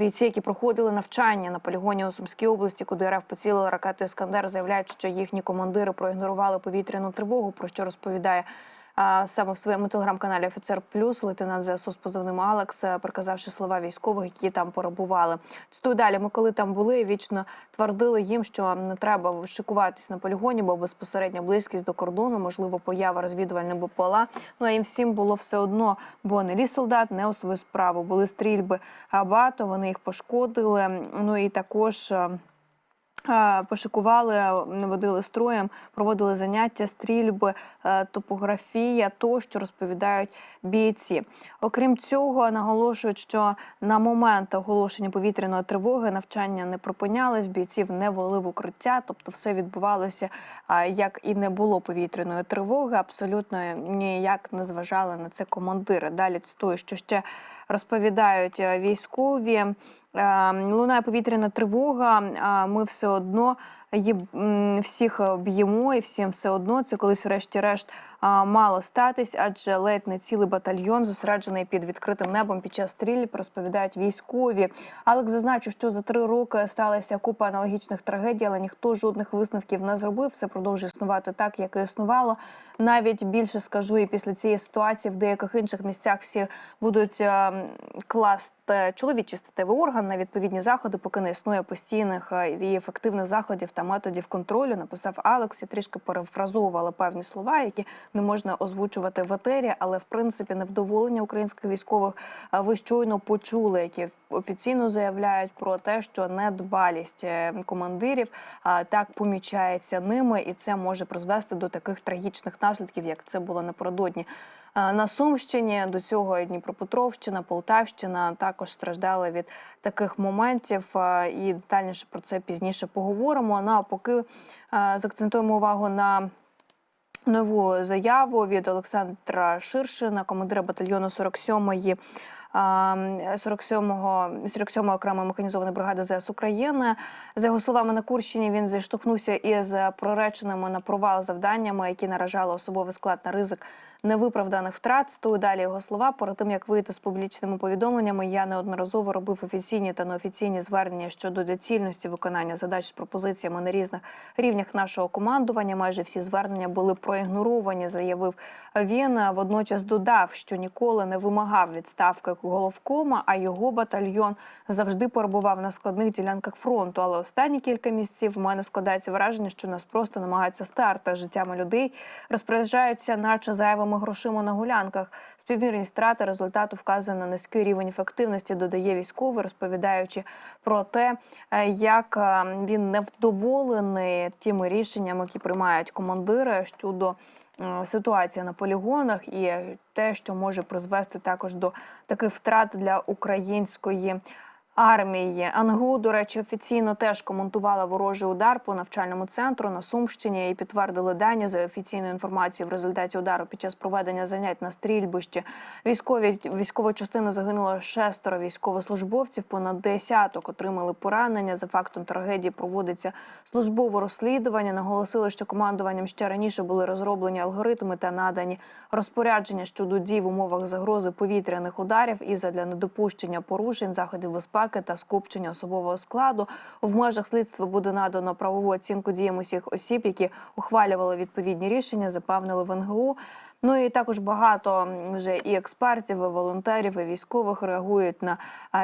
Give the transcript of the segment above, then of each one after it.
Бійці, які проходили навчання на полігоні у Сумській області, куди РФ поцілила ракету Іскандер, заявляють, що їхні командири проігнорували повітряну тривогу, про що розповідає. Саме в своєму телеграм-каналі Офіцер Плюс лейтенант ЗСУ з позивним Алекс, е, переказавши слова військових, які там перебували. Цитую далі. Ми коли там були, вічно твердили їм, що не треба шикуватись на полігоні, бо безпосередня близькість до кордону, можливо, поява розвідувальних БПЛА. Ну а їм всім було все одно, бо не ліс солдат, не у свою справу. Були стрільби а, багато, вони їх пошкодили. Ну і також. Пошикували, наводили строєм, проводили заняття, стрільби, е, топографія, то що розповідають бійці. Окрім цього, наголошують, що на момент оголошення повітряної тривоги навчання не припинялись, бійців не вели в укриття, тобто все відбувалося як і не було повітряної тривоги. Абсолютно ніяк не зважали на це командири. Далі цитую, що ще розповідають е, військові. Е, Лунає повітряна тривога. Ми все одно всіх б'ємо, і всім все одно це колись, врешті-решт, мало статись, адже ледь не цілий батальйон зосереджений під відкритим небом під час стрільб, розповідають військові. Алекс зазначив, що за три роки сталася купа аналогічних трагедій, але ніхто жодних висновків не зробив. Все продовжує існувати так, як і існувало. Навіть більше скажу, і після цієї ситуації в деяких інших місцях всі будуть е, класти чоловічий статевий орган на відповідні заходи, поки не існує постійних е, і ефективних заходів та методів контролю. Написав Алекс. Я трішки перефразовувала певні слова, які не можна озвучувати в етері, але в принципі невдоволення українських військових ви щойно почули, які офіційно заявляють про те, що недбалість е, командирів так помічається ними, і це може призвести до таких трагічних наслідків, як це було напередодні. А, На Сумщині до цього Дніпропетровщина, Полтавщина також страждали від таких моментів. І детальніше про це пізніше поговоримо. Ну а поки а, заакцентуємо увагу на нову заяву від Олександра Ширшина, командира батальйону 47-ї. а, 47-го 47-ї окремої механізованої бригади ЗС України. За його словами, на Курщині він зіштовхнувся із прореченими на провал завданнями, які наражали особовий склад на ризик невиправданих втрат. Стою далі його слова. Перед тим як вийти з публічними повідомленнями, я неодноразово робив офіційні та неофіційні звернення щодо доцільності виконання задач з пропозиціями на різних рівнях нашого командування. Майже всі звернення були проігноровані, заявив він. Водночас додав, що ніколи не вимагав відставки головкома, а його батальйон завжди перебував на складних ділянках фронту. Але останні кілька місяців в мене складається враження, що нас просто намагаються старти життями людей, розпоряджаються, наче зайвими грошима на гулянках. Співмірність страти результату вказує на низький рівень ефективності, додає військовий, розповідаючи про те, е, як е, він невдоволений тими рішеннями, які приймають командири щодо е, ситуації на полігонах, і те, що може призвести також до таких втрат для української. Армії АНГУ, до речі, офіційно теж коментувала ворожий удар по навчальному центру на Сумщині і підтвердили дані за офіційною інформацією. В результаті удару під час проведення занять на стрільбищі військові військової частини загинуло шестеро військовослужбовців. Понад десяток отримали поранення. За фактом трагедії проводиться службове розслідування. Наголосили, що командуванням ще раніше були розроблені алгоритми та надані розпорядження щодо дій в умовах загрози повітряних ударів і задля недопущення порушень заходів безпеки та скупчення особового складу. В межах слідства буде надано правову оцінку діям усіх осіб, які ухвалювали відповідні рішення, запевнили в НГУ. Ну і також багато вже і експертів, і волонтерів, і військових реагують на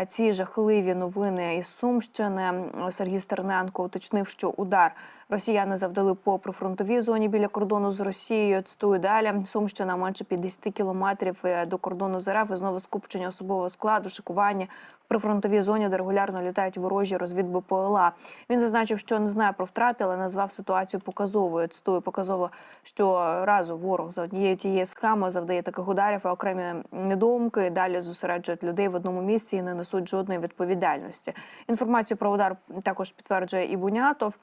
ці жахливі новини із Сумщини. Сергій Стерненко уточнив, що удар росіяни завдали по прифронтовій зоні біля кордону з Росією. Цитую далі. Сумщина менше 50 кілометрів е, до кордону з РФ. І знову скупчення особового складу, шикування в прифронтовій зоні, де регулярно літають ворожі розвід БПЛА. Він зазначив, що не знає про втрати, але назвав ситуацію показовою. Цитую показово, що разу ворог за однією тією схемою завдає таких ударів, а окремі недоумки далі зосереджують людей в одному місці і не несуть жодної відповідальності. Інформацію про удар також підтверджує і Бунятов.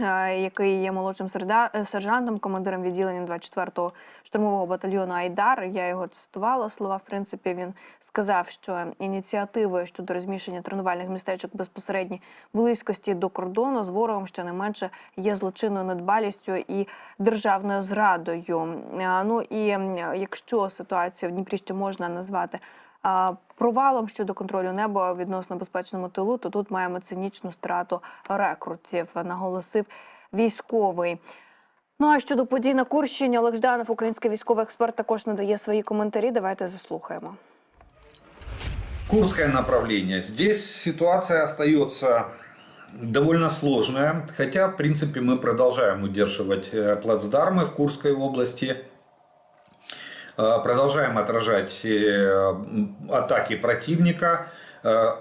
Е, Який є молодшим е, сержантом, командиром відділення 24-го штурмового батальйону Айдар. Я його цитувала слова. В принципі, він сказав, що ініціативи щодо розміщення тренувальних містечок безпосередній близькості до кордону з ворогом щонайменше є злочинною недбалістю і державною зрадою. Е, Ну і якщо ситуацію в Дніпрі ще можна назвати провалом щодо контролю неба у відносно безпечному тилу, то тут маємо цинічну страту рекрутів, наголосив військовий. Ну а щодо подій на Курщині, Олег Жданов, український військовий експерт, також надає свої коментарі. Давайте заслухаємо. Курское направление. Здесь ситуация остается довольно сложная, хотя, в принципе, мы продолжаем удерживать э, плацдармы в Курской области, Э, Продолжаем отражать э, атаки противника. Э,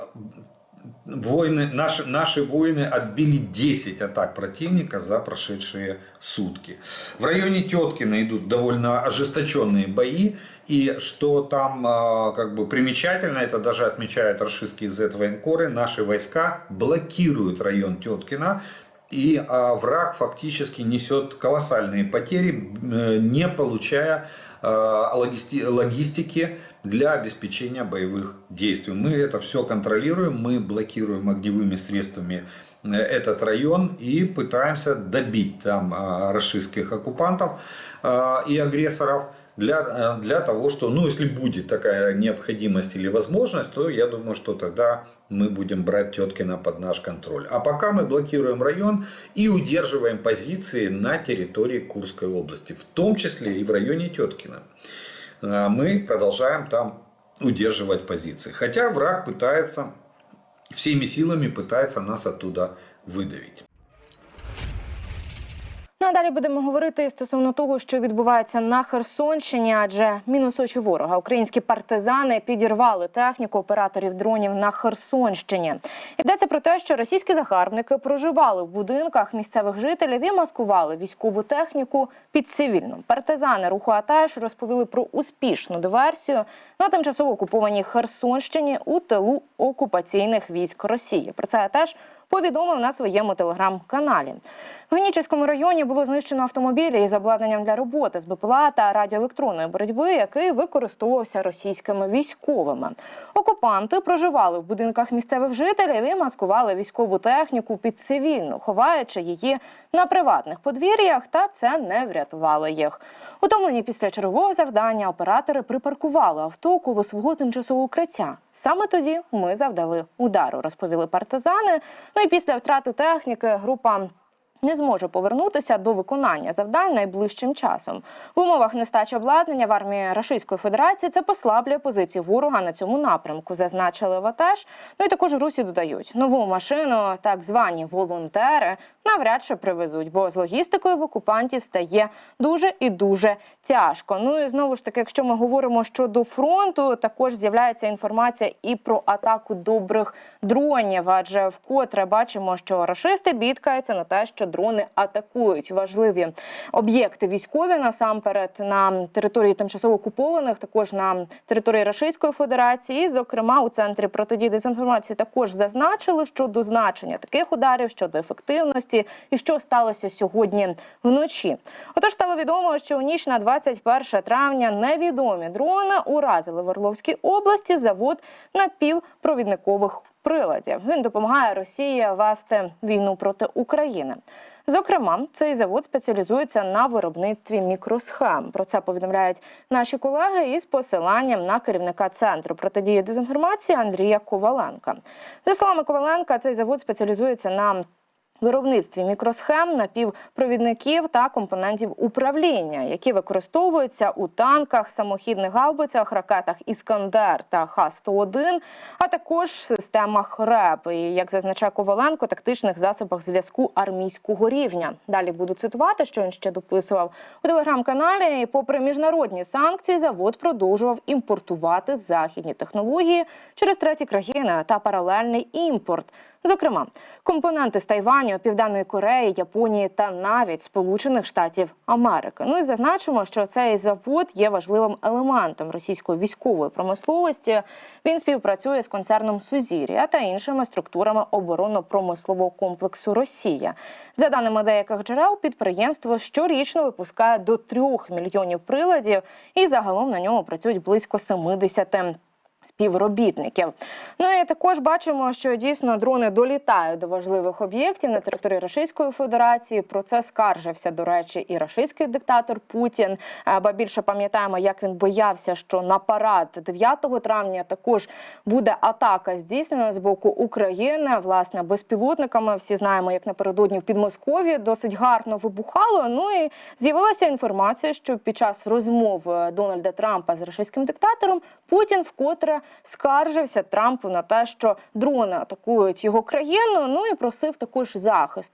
Воины, наши, наши воины отбили 10 атак противника за прошедшие сутки. В районе Теткина идут довольно ожесточенные бои. И что там как бы примечательно, это даже отмечают рашистские Z-военкоры, наши войска блокируют район Теткина. И враг фактически несет колоссальные потери, э, не получая логисти- логистики для обеспечения боевых действий. Мы это все контролируем, мы блокируем огневыми средствами э, этот район и пытаемся добить там а, рашистских оккупантов и агрессоров для, э, для того, что, ну, если будет такая необходимость или возможность, то я думаю, что тогда мы будем брать Теткина под наш контроль. А пока мы блокируем район и удерживаем позиции на территории Курской области, в том числе и в районе Теткина. А, Мы продолжаем там удерживать позиции. Хотя враг пытается, всеми силами пытается нас оттуда выдавить. Ну а далі будемо говорити стосовно того, що відбувається на Херсонщині, адже мінус очі ворога. Українські партизани підірвали техніку операторів дронів на Херсонщині. Йдеться про те, що російські загарбники проживали в будинках місцевих жителів і маскували військову техніку під цивільну. Партизани руху АТЕШ розповіли про успішну диверсію на тимчасово окупованій Херсонщині у тилу окупаційних військ Росії. Про це АТЕШ повідомив на своєму телеграм-каналі. В Генічеському районі було знищено автомобілі із обладнанням для роботи з БПЛА та радіоелектронної боротьби, який використовувався російськими військовими. Окупанти проживали в будинках місцевих жителів і маскували військову техніку під цивільну, ховаючи її на приватних подвір'ях, та це не врятувало їх. Утомлені після чергового завдання оператори припаркували авто коло свого тимчасового укриття. Саме тоді ми завдали удару, розповіли партизани. Ну і після втрати техніки група не зможе повернутися до виконання завдань найближчим часом. В умовах нестачі обладнання в армії Російської Федерації це послаблює позиції ворога на цьому напрямку. Зазначили в АТЕШ. Ну і також Русі додають нову машину, так звані волонтери, навряд чи привезуть, бо з логістикою в окупантів стає дуже і дуже тяжко. Ну і знову ж таки, якщо ми говоримо щодо фронту, також з'являється інформація і про атаку добрих дронів. Адже вкотре бачимо, що рашисти бідкаються на те, що дрони атакують важливі об'єкти військові насамперед на території тимчасово окупованих, також на території Російської Федерації. І, зокрема, у центрі протидії дезінформації також зазначили щодо значення таких ударів, щодо ефективності і що сталося сьогодні вночі. Отож, стало відомо, що у ніч на 21 травня невідомі дрони уразили в Орловській області завод напівпровідникових приладів. Він допомагає Росії вести війну проти України. Зокрема, цей завод спеціалізується на виробництві мікросхем. Про це повідомляють наші колеги із посиланням на керівника центру протидії дезінформації Андрія Коваленка. За словами Коваленка, цей завод спеціалізується на виробництві мікросхем, напівпровідників та компонентів управління, які використовуються у танках, самохідних гаубицях, ракетах Іскандер та Х-101, а також системах РЕП, і, як зазначає Коваленко, тактичних засобах зв'язку армійського рівня. Далі буду цитувати, що він ще дописував у телеграм-каналі. І попри міжнародні санкції, завод продовжував імпортувати західні технології через треті країни та паралельний імпорт. Зокрема, компоненти з Тайваню, Південної Кореї, Японії та навіть Сполучених Штатів Америки. Ну і зазначимо, що цей завод є важливим елементом російської військової промисловості. Він співпрацює з концерном Сузір'я та іншими структурами оборонно-промислового комплексу Росія. За даними деяких джерел, підприємство щорічно випускає до 3 мільйонів приладів, і загалом на ньому працюють близько 70 співробітників. Ну і також бачимо, що дійсно дрони долітають до важливих об'єктів на території Російської Федерації. Про це скаржився, до речі, і російський диктатор Путін. Ба більше пам'ятаємо, як він боявся, що на парад 9 травня також буде атака здійснена з боку України. Власне, безпілотниками всі знаємо, як напередодні в Підмосков'ї досить гарно вибухало. Ну і з'явилася інформація, що під час розмов Дональда Трампа з російським диктатором Путін вкотре скаржився Трампу на те, що дрони атакують його країну. Ну і просив також захист.